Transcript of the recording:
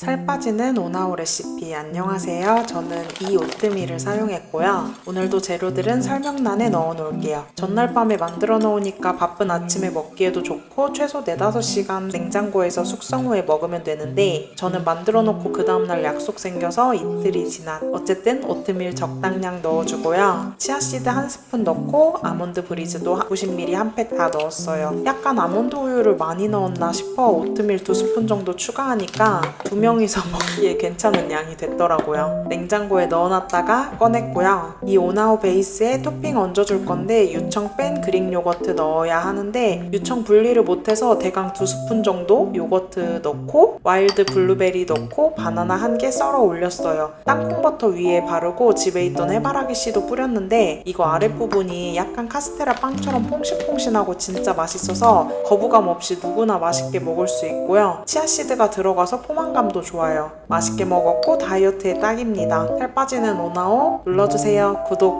살 빠지는 오나오 레시피 안녕하세요. 저는 이 오트밀을 사용했고요. 오늘도 재료들은 설명란에 넣어 놓을게요. 전날 밤에 만들어 놓으니까 바쁜 아침에 먹기에도 좋고 최소 4, 5시간 냉장고에서 숙성 후에 먹으면 되는데 저는 만들어 놓고 그 다음날 약속 생겨서 이틀이 지난 어쨌든 오트밀 적당량 넣어주고요. 치아씨드 한 스푼 넣고 아몬드 브리즈도 90ml 한 팩 다 넣었어요. 약간 아몬드 우유를 많이 넣었나 싶어 오트밀 두 스푼 정도 추가하니까 두명 이서 먹기에 괜찮은 양이 됐더라고요. 냉장고에 넣어놨다가 꺼냈고요. 이 오나오 베이스에 토핑 얹어줄 건데 유청 뺀 그릭 요거트 넣어야 하는데 유청 분리를 못해서 대강 두 스푼 정도 요거트 넣고 와일드 블루베리 넣고 바나나 한 개 썰어 올렸어요. 땅콩버터 위에 바르고 집에 있던 해바라기 씨도 뿌렸는데 이거 아랫부분이 약간 카스테라 빵처럼 퐁신퐁신하고 진짜 맛있어서 거부감 없이 누구나 맛있게 먹을 수 있고요. 치아씨드가 들어가서 포만감 도 좋아요. 맛있게 먹었고 다이어트에 딱입니다. 살 빠지는 오나오 눌러주세요. 구독